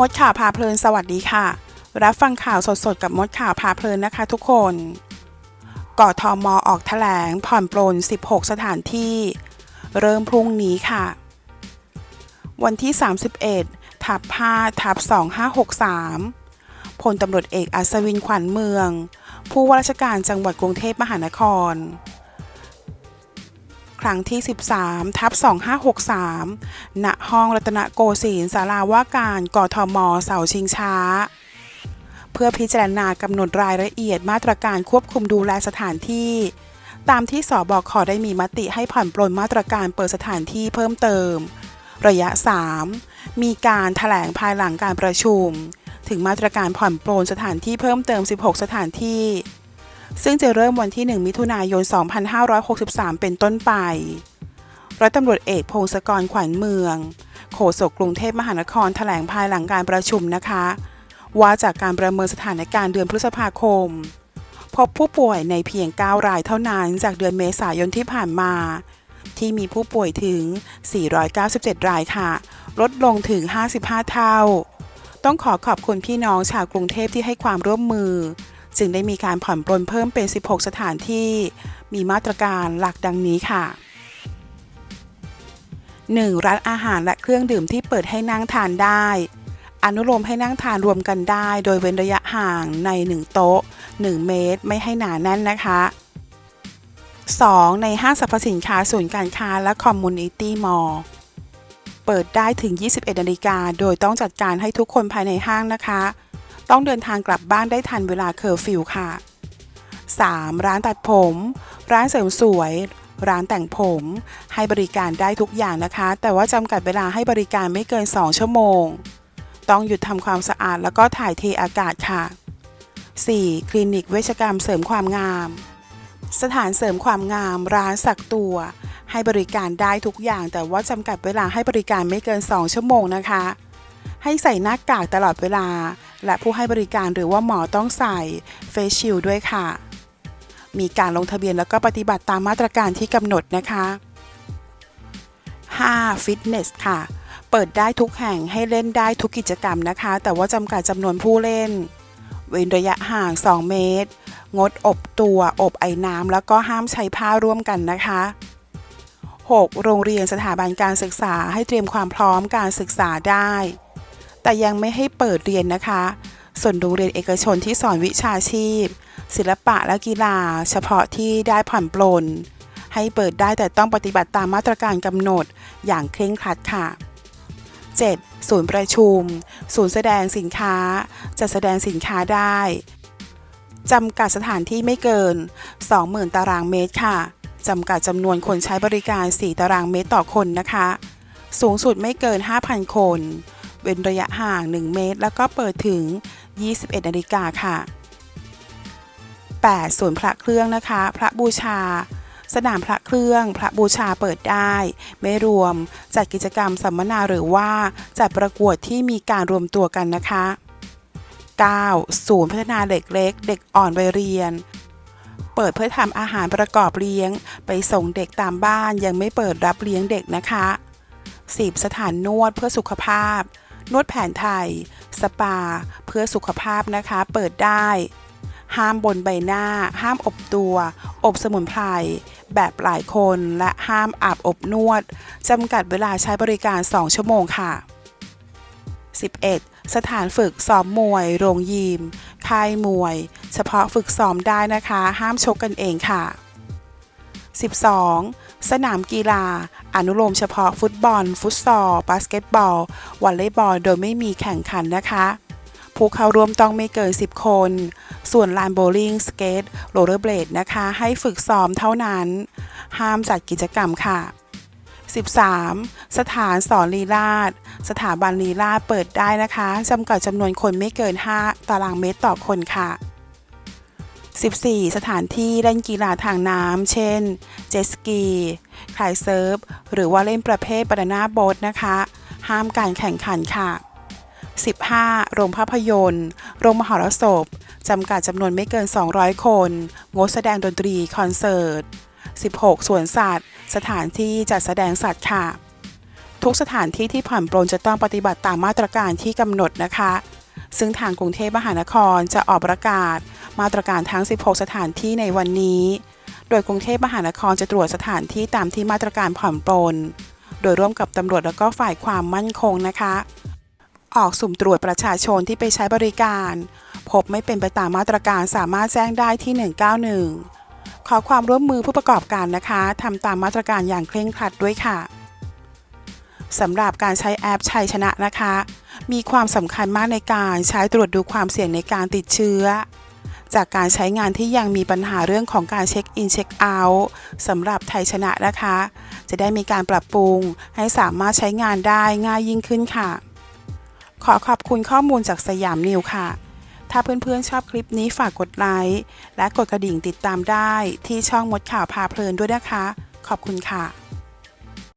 มดข่าวพาเพลินสวัสดีค่ะ รับฟังข่าวสดๆ กับมดข่าวพาเพลินนะคะทุกคนกทมออกแถลงผ่อนปลน 16 สถานที่ เริ่มพรุ่งนี้ค่ะ วันที่ 31 ทับ5ทับ2563พลตำรวจเอกอัศวินขวัญเมือง ผู้ว่าราชการจังหวัดกรุงเทพมหานคร ครั้งที่ 13 ทับ 2563 ณ ห้องรัตนโกสินทร์ศาลาว่าการกทม เสาชิงช้า เพื่อพิจารณากำหนดรายละเอียดมาตรการควบคุมดูแลสถานที่ ตามที่สบคได้มีมติให้ผ่อนปลนมาตรการเปิดสถานที่เพิ่มเติม ระยะ 3 มีการถแถลงภายหลังการประชุม ถึงมาตรการผ่อนปลนสถานที่เพิ่มเติม 16 สถานที่ ซึ่งจะเริ่มวันที่ 1 มิถุนายน 2563 เป็นต้นไปร้อยตำรวจเอกพงศกรขวัญเมือง โฆษกกรุงเทพมหานครแถลงภายหลังการประชุมนะคะ ว่าจากการประเมินสถานการณ์เดือนพฤษภาคม พบผู้ป่วยในเพียง 9 รายเท่านั้นจากเดือนเมษายนที่ผ่านมา ที่มีผู้ป่วยถึง 497 รายค่ะ ลดลงถึง 55 เท่า ต้องขอขอบคุณพี่น้องชาวกรุงเทพที่ให้ความร่วมมือ จึงได้มีการผ่อนปลนเพิ่มเป็น 16 สถานที่ มีมาตรการหลักดังนี้ค่ะ 1. ร้านอาหารและเครื่องดื่มที่เปิดให้นั่งทานได้ อนุโลมให้นั่งทานรวมกันได้ โดยเว้นระยะห่างใน 1 โต๊ะ 1 เมตร ไม่ให้หนาแน่นนะคะ 2. ในห้างสรรพสินค้าศูนย์การค้าและคอมมูนิตี้มอลล์เปิดได้ถึง 21นาฬิกาโดยต้องจัดการให้ทุกคนภายในห้างนะคะ ต้องเดินทางกลับบ้านได้ทันเวลาเคอร์ฟิวค่ะ 3. ร้านตัดผม ร้านเสริมสวย ร้านแต่งผมให้บริการได้ทุกอย่างนะคะ แต่ว่าจำกัดเวลาให้บริการไม่เกิน 2 ชั่วโมง ต้องหยุดทำความสะอาดแล้วก็ถ่ายเทอากาศค่ะ 4. คลินิกเวชกรรมเสริมความงาม สถานเสริมความงาม ร้านสักตัว ให้บริการได้ทุกอย่าง แต่ว่าจำกัดเวลาให้บริการไม่เกิน 2 ชั่วโมงนะคะ ให้ใส่หน้ากากตลอดเวลา และผู้ให้บริการหรือว่าหมอต้องใส่เฟสชิลด้วยค่ะ มีการลงทะเบียนแล้วก็ปฏิบัติตามมาตรการที่กำหนดนะคะ 5. ฟิตเนสค่ะ เปิดได้ทุกแห่งให้เล่นได้ทุกกิจกรรมนะคะ แต่ว่าจำกัดจำนวนผู้เล่น เว้นระยะห่าง 2 เมตร งดอบตัว อบไอ้น้ำแล้วก็ห้ามใช้ผ้าร่วมกันนะคะ 6. โรงเรียนสถาบันการศึกษาให้เตรียมความพร้อมการศึกษาได้ แต่ยังไม่ให้เปิดเรียนนะคะ ส่วนโรงเรียนเอกชนที่สอนวิชาชีพ ศิลปะและกีฬา เฉพาะที่ได้ผ่อนปลน ให้เปิดได้แต่ต้องปฏิบัติตามมาตรการกำหนดอย่างเคร่งครัดค่ะ 7. ศูนย์ประชุม ศูนย์แสดงสินค้าจัดแสดงสินค้าได้จำกัดสถานที่ไม่เกิน 20,000 ตารางเมตรค่ะ จำกัดจำนวนคนใช้บริการ 4 ตารางเมตรต่อคนนะคะ สูงสุดไม่เกิน 5,000 คน เว้นระยะห่าง 1 เมตร แล้วก็เปิดถึง 21 นาฬิกาค่ะ 8. ศูนย์พระเครื่องนะคะ พระบูชา สนามพระเครื่อง พระบูชาเปิดได้ ไม่รวมจัดกิจกรรมสัมมนาหรือว่าจัดประกวดที่มีการรวมตัวกันนะคะ 9. ศูนย์พัฒนาเด็กเล็ก เด็กอ่อนวัยเรียน เปิดเพื่อทำอาหารประกอบเลี้ยง ไปส่งเด็กตามบ้านยังไม่เปิดรับเลี้ยงเด็กนะคะ 10. สถานนวดเพื่อสุขภาพ นวดแผนไทย สปา เพื่อสุขภาพนะคะ เปิดได้ ห้ามบนใบหน้า ห้ามอบตัว อบสมุนไพรแบบหลายคนและห้ามอาบอบนวดจำกัดเวลาใช้บริการ 2 ชั่วโมงค่ะ 11. สถานฝึกซ้อมมวย โรงยิม ค่ายมวย เฉพาะฝึกซ้อมได้นะคะ ห้ามชกกันเองค่ะ 12. สนามกีฬา อนุโลมเฉพาะฟุตบอล ฟุตซอล บาสเกตบอล วอลเลย์บอล โดยไม่มีแข่งขันนะคะ ผู้เข้าร่วมต้องไม่เกิน 10 คน ส่วนลานโบว์ลิ่งสเกตโรลเลอร์เบลดนะคะ ให้ฝึกซ้อมเท่านั้น ห้ามจัดกิจกรรมค่ะ 13. สถานสอนลีลาศสถาบันลีลาศเปิดได้นะคะจำกัดจำนวนคนไม่เกิน 5 ตารางเมตรต่อคนค่ะ 14. สถานที่เล่นกีฬาทางน้ำ เช่น เจสกีคลายเซิร์ฟ หรือว่าเล่นประเภทบานาน่าโบ๊ทนะคะ ห้ามการแข่งขันค่ะ 15. โรงภาพยนตร์ โรงมหรสพ จำกัดจำนวนไม่เกิน 200 คน งดแสดงดนตรีคอนเสิร์ต 16. สวนสัตว์ สถานที่จัดแสดงสัตว์ค่ะ ทุกสถานที่ที่ผ่อนปลนจะต้องปฏิบัติตามมาตรการที่กำหนดนะคะ ซึ่งทางกรุงเทพมหานครจะออกประกาศ มาตรการทั้ง 16 สถานที่ในวันนี้ โดยกรุงเทพมหานครจะตรวจสถานที่ตามที่มาตรการผ่อนปลน โดยร่วมกับตำรวจและก็ฝ่ายความมั่นคงนะคะ ออกสุ่มตรวจประชาชนที่ไปใช้บริการ พบไม่เป็นไปตามมาตรการสามารถแจ้งได้ที่ 191 ขอความร่วมมือผู้ประกอบการนะคะทำตามมาตรการอย่างเคร่งครัดด้วยค่ะสำหรับการใช้แอปชัยชนะนะคะ มีความสำคัญมากในการใช้ตรวจดูความเสี่ยงในการติดเชื้อ จากการใช้งานที่ยังมีปัญหาเรื่องของการเช็คอินเช็คเอาท์สำหรับไทยชนะนะคะ จะได้มีการปรับปรุงให้สามารถใช้งานได้ง่ายยิ่งขึ้นค่ะ ขอขอบคุณข้อมูลจากสยามนิวค่ะ ถ้าเพื่อนๆชอบคลิปนี้ฝากกดไลค์และกดกระดิ่งติดตามได้ที่ช่องมดข่าวพาเพลินด้วยนะคะ ขอบคุณค่ะ